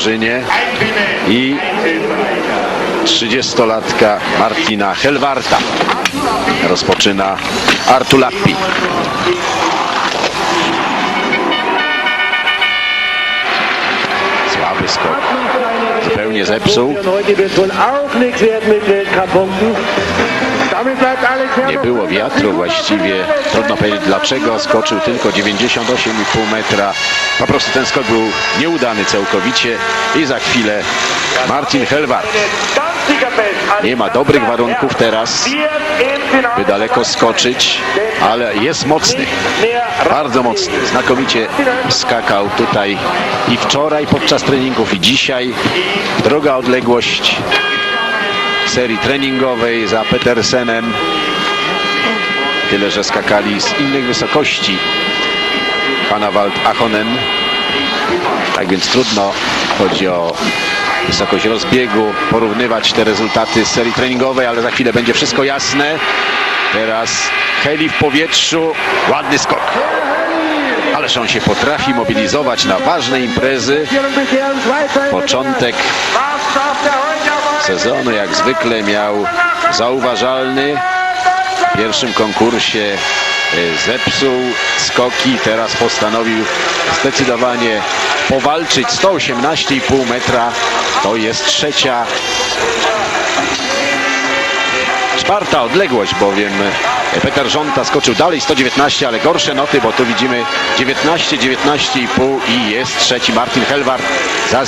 drużynie i 30-latka Martina Helwarta. Rozpoczyna Artulappi. Słaby skok. Zupełnie zepsuł. Nie było wiatru właściwie. Trudno powiedzieć dlaczego. Skoczył tylko 98,5 metra. Po prostu ten skok był nieudany całkowicie. I za chwilę Martin Helwart. Nie ma dobrych warunków teraz, by daleko skoczyć, ale jest mocny. Bardzo mocny. Znakomicie skakał tutaj i wczoraj podczas treningów i dzisiaj. Droga odległość serii treningowej za Petersenem. Tyle, że skakali z innych wysokości. Hanawald Achonen. Tak więc trudno, chodzi o wysokość rozbiegu, porównywać te rezultaty z serii treningowej, ale za chwilę będzie wszystko jasne. Teraz Heli w powietrzu, ładny skok. Ależ on się potrafi mobilizować na ważne imprezy. Początek sezonu jak zwykle miał zauważalny. W pierwszym konkursie e, zepsuł skoki, teraz postanowił zdecydowanie powalczyć 118,5 metra. To jest trzecia, czwarta odległość, bowiem Peter Żonta skoczył dalej 119, ale gorsze noty, bo tu widzimy 19, 19,5 i jest trzeci Martin Helwart za